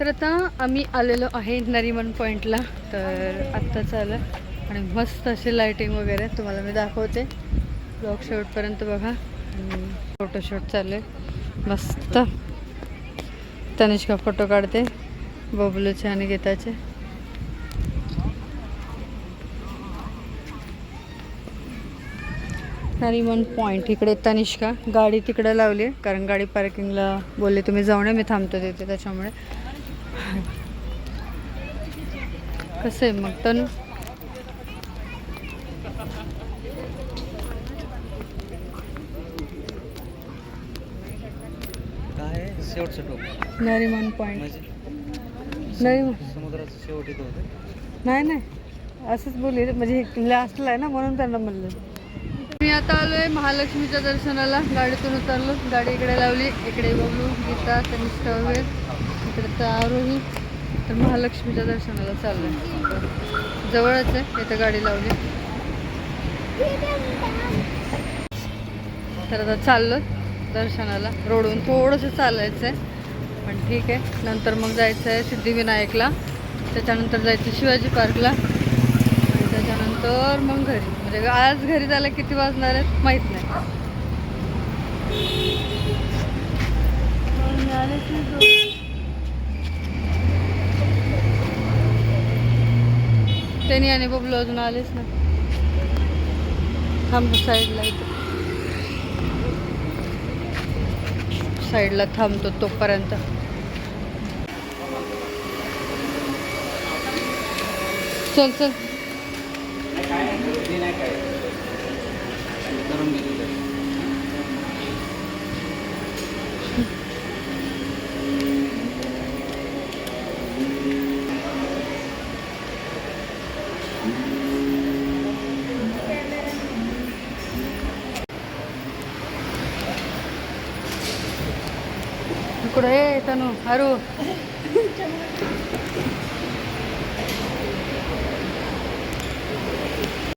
तर आता आम्ही आलेलो आहे नरिमन पॉईंटला तर आत्ताच आलं. आणि मस्त अशी लाईटिंग वगैरे तुम्हाला मी दाखवते. ब्लॉग शेवटपर्यंत बघा. फोटोशूट चालू आहे मस्त. तनिष्का फोटो काढते. बबलूचे आणि गीताचे. नरिमन पॉईंट इकडे तनिष्का. गाडी तिकडे लावली आहे. कारण गाडी पार्किंगला बोलले तुम्ही जाऊन या, मी थांबतो तिथे. त्याच्यामुळे कसं आहे मग? तनु? काय? शेवटचं टोक. नरिमन पॉईंट म्हणजे नरिमन समुद्राचं शेवट इथं होतं. नाही नाही. असंच बोलले. म्हणजे लास्टला आहे ना म्हणून त्यांना म्हणलं. मी आता आलो आहे महालक्ष्मीच्या दर्शनाला. गाडीतून उतरलो. गाडी इकडे लावली. इकडे बबलू गीता तनिष्का वगैरे इकडे तर आरोही तर महालक्ष्मीच्या दर्शनाला चाललंय. आहे जवळच आहे इथं गाडी लावली. तर आता चाललो दर्शनाला. रोडून थोडंसं चालायचं आहे पण ठीक आहे. नंतर मग जायचं आहे सिद्धिविनायकला. त्याच्यानंतर जायचं शिवाजी पार्कला. आणि त्याच्यानंतर मग घरी. म्हणजे आज घरी जायला किती वाजणार आहेत माहीत नाही. त्यांनी आणि बबलू अजून आलेच ना थांबतो साईडला इथं. साईडला थांबतो तोपर्यंत. चल चल. इकडे ये तनु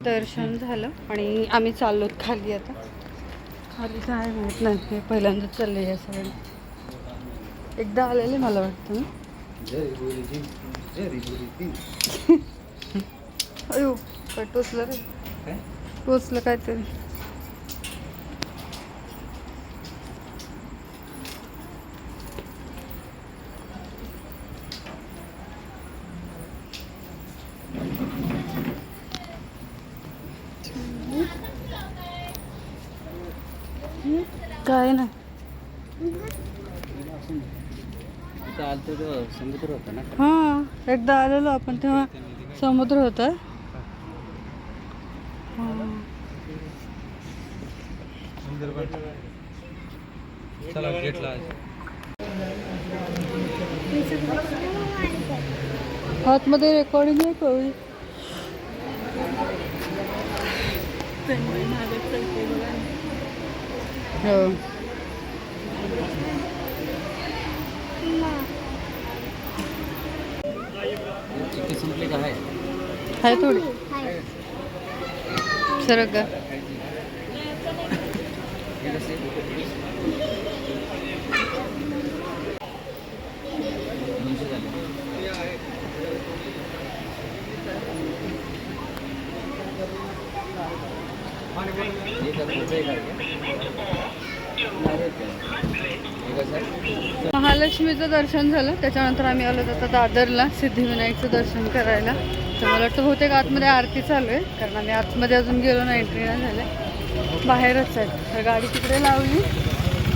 दर्शन झालं आणि आम्ही चाललो खाली आता. खाली काय माहीत नाही पहिल्यांदा चालले या सगळं. एकदा आलेले मला वाटतं अयो काय टोचलं रे? काय? टोचलं काहीतरी. समुद्र होता ना? हां एकदा आलेलो आपण तेव्हा समुद्र होता. हां. चला गेटला आतमध्ये रेकॉर्डिंग आहे कळू हो चिठ्ठी संपली का आहे आहे थोडी सरक गा हे कसे दोनशे झाले हे का पुढचं एक आहे का? नाही आहेत का? खाय थोडी. सरग महालक्ष्मीचं दर्शन झालं. त्याच्यानंतर आम्ही आलो आता दादरला सिद्धिविनायकचं दर्शन करायला. तर मला वाटतं बहुतेक आतमध्ये आरती चालू आहे कारण आम्ही आतमध्ये अजून गेलो ना एंट्री नाही झाले. बाहेरच आहे. तर गाडी तिकडे लावली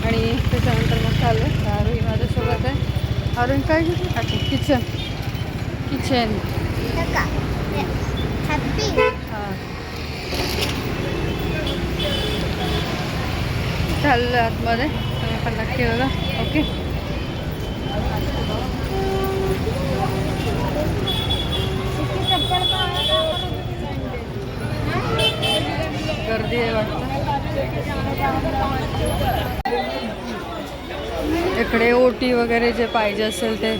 आणि त्याच्यानंतर मग चालू आहे. आरोही माझ्यासोबत आहे. आरोही काय घेतलं? अच्छा किचन किचन हां. चाललं आतमध्ये. तुम्ही पण नक्की बघा. ओके गर्दी आहे वाटतं इकडे वगैरे जे पाहिजे असेल ते.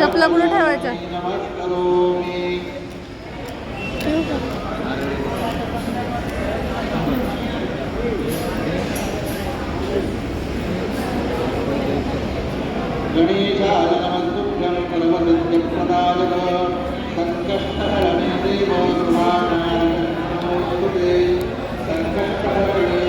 चपला कुठं ठेवायच्या गणेशाय नमस्तुभ्यं परमनित्यप्रदायक सङ्कष्टहरणे देवो सर्वाणां नमोऽस्तुते सङ्कष्टहरणे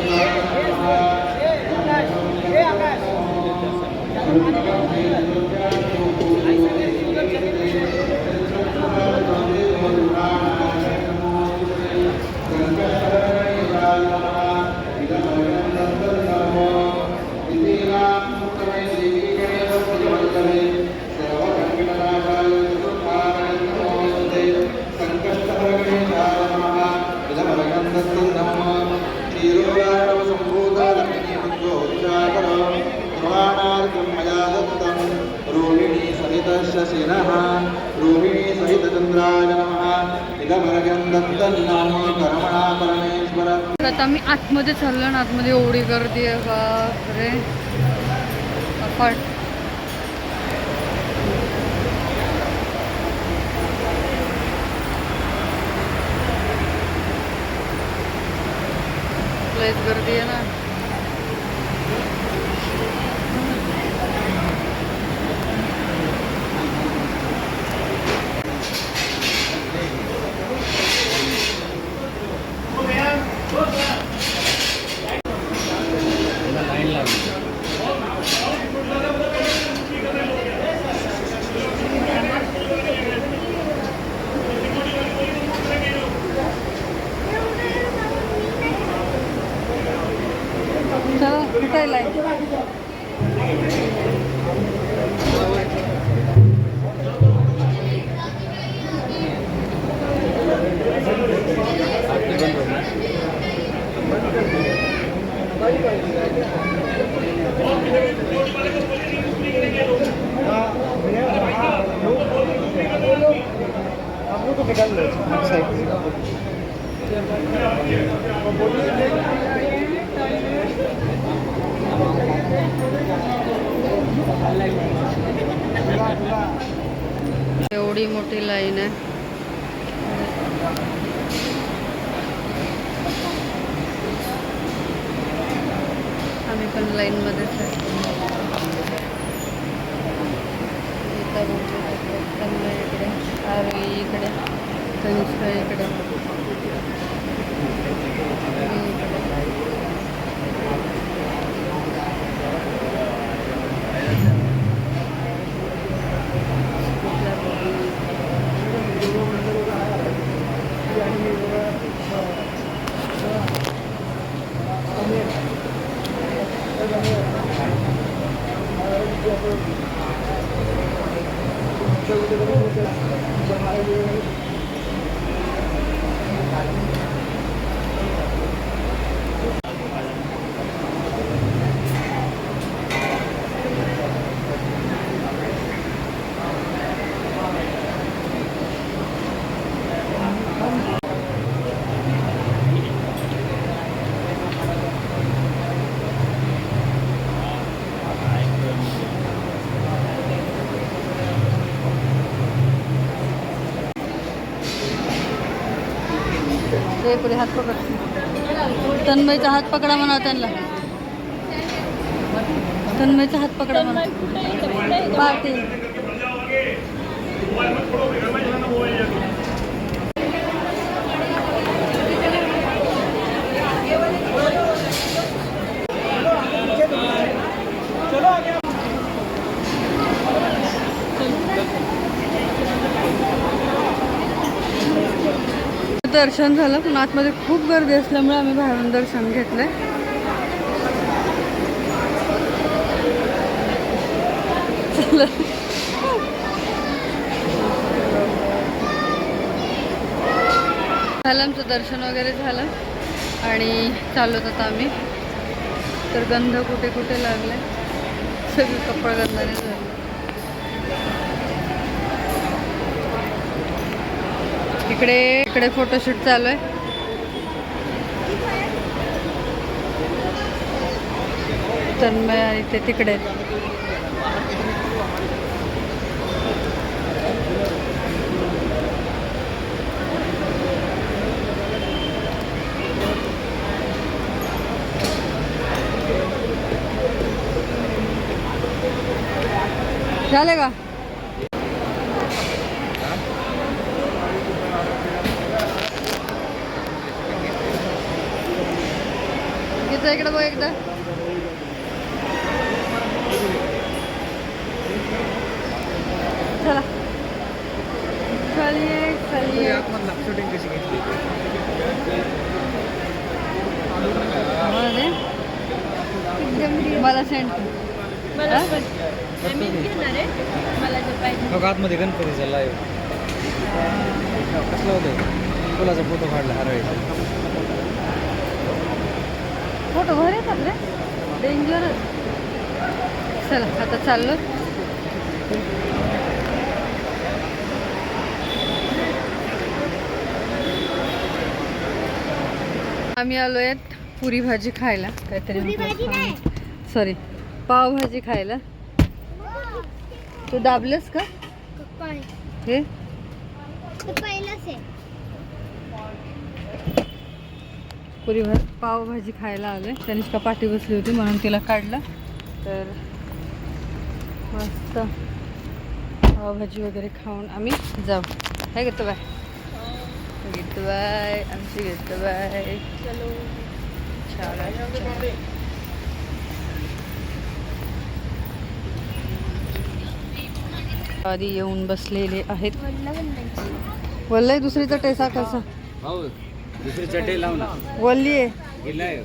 रोहिणी सहितस्य शिनः रोहिणी सहित चंद्राय नमः। इदमर्गं दत्तं नाम कर्मणा परमेश्वर। आता मी आतमध्ये चाललो ना आतमध्ये एवढी गर्दी आहे बापरे अफाट गर्दी आहे ना लाईन लागली चला कुठे आहे लाईन आरती एवढी मोठी लाईन आहे. आम्ही पण लाईनमध्येच आहे इकडे आरोही इकडे कनिष्का इकडे. पुढे हात पकड. तन्मयचा हात पकडा म्हणा त्यांना. तन्मयचा हात पकडा म्हणा. पार्टी दर्शन झालं पण आतमध्ये खूप गर्दी असल्यामुळे आम्ही बाहेरून दर्शन घेतलंय चला. झालं आमचं दर्शन वगैरे झालं आणि चाललो आता आम्ही तर गंध कुठे कुठे लागले सगळी कपड गंधाने इकडे इकडे फोटोशूट चालू आहे इथे तिकडे. झाले का? इथं इकडे बघ एकदा. चला. चलिए चलिए. शूटिंग कशी घेतली मला सेंड जे मग आतमध्ये गणपतीचा लाईव्ह कसलं होतं फुलाचा फोटो काढला हरवायचा. फोटो भर येतात रे डेंजरच चला आता चाललो. आम्ही आलो आहेत पुरी भाजी खायला. काहीतरी सॉरी पावभाजी खायला. तू दाबलंस का? हे पहिलंच आहे पुरी भा पावभाजी खायला आले तनिष्का पाठी बसली होती म्हणून तिला काढलं. तर मस्त पावभाजी वगैरे खाऊन आम्ही जाऊ. हे घेतो बाय घेतो बाय आमची घेतो बाय चलो आधी येऊन बसलेले आहेत. वल्लय दुसरीचा टेसा कसा? भाऊ दुसरी चटई लाव ना. वल्ली आहे.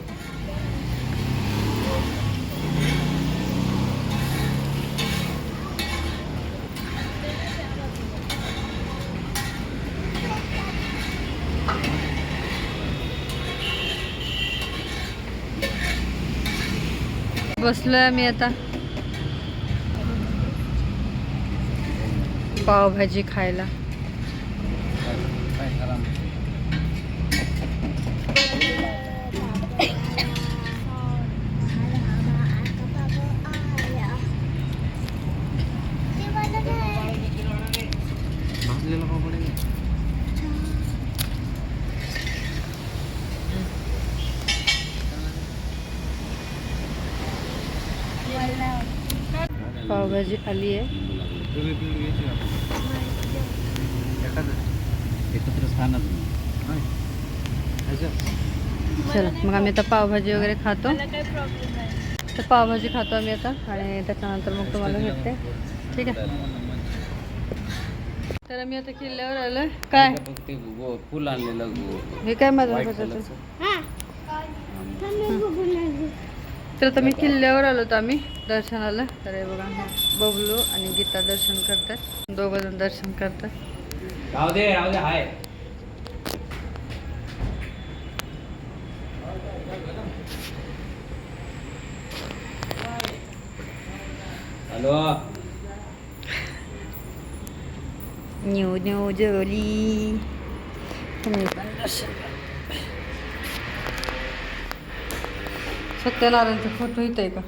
बसलोय आम्ही आता. पावभाजी खायला काय आराम भाजलेला पापड आहे पावभाजी आली आहे. चला मग आम्ही आता पावभाजी वगैरे खातो. तर पावभाजी खातो आम्ही आता आणि त्याच्यानंतर मग तुम्हाला भेटते. ठीक आहे. तर आम्ही आता किल्ल्यावर आलोय. काय? फुल आणलेलं हे काय माझं. तर आता मी किल्ल्यावर आलो होतो आम्ही दर्शनाला. तर हे बघा बबलू आणि गीता दर्शन करतात. दोघं जण दर्शन करतात. राहू दे राहू दे हाय. हॅलो. न्यू न्यू तुम्ही पण दर्शन सत्यनारायणचा फोटो इथं आहे का?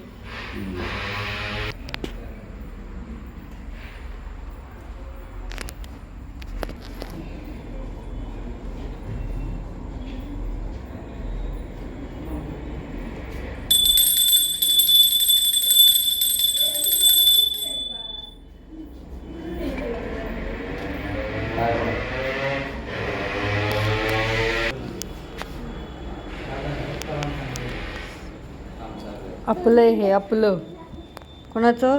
आपलं हे आपलं. कोणाचं?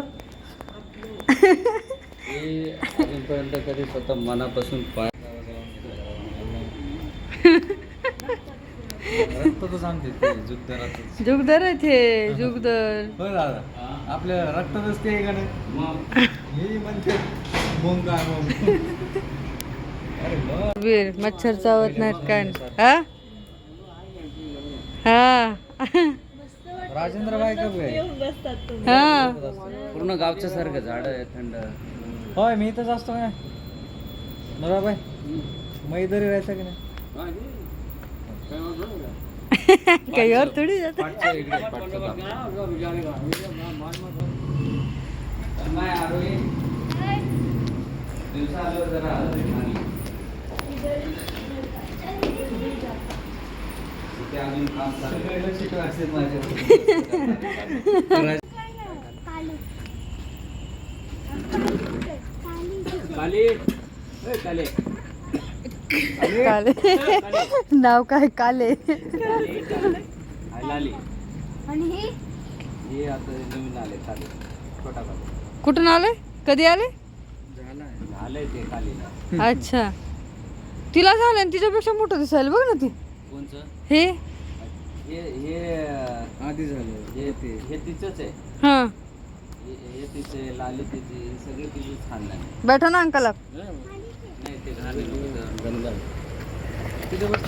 मी अजूनपर्यंत कधी स्वतः मनापासून पाय रक्तातच आमचे ते जुगदरातच जुगदर आहे ते जुगदर. हो दादा. आपल्या रक्तातच ते का नाही? मग हे म्हणते काय मग वीर मच्छर चावत नाहीत काय? नाही. हा? हा. राजेंद्र तुम्ही. हा. पूर्ण गावच्या सारखं झाड आहे थंड. होय मी इथंच असतो काय बरोबर बाय मैदरी राहायचं की नाही? काही और थोडी जात. दिवसा जरा अजून काम चालू आहे. माझ्या. काले. ए, काले. काले. नाव काय? काले. हाय, लाली आणि ही? हे आता नवीन आले काले. छोटा काले कुठून आले? कधी आले? आलंय ते कालीला. अच्छा. तिला झालं आणि तिच्यापेक्षा मोठं दिसायला बघ ना ती. कोणचं? हे? हे हे आधी झालं. हे हे तिचंच आहे. हा. हे तिचे लाली तिची सगळे तिचे छान आहे. बैठा ना अंकल. आप नाही ते होतं. तिथे बस.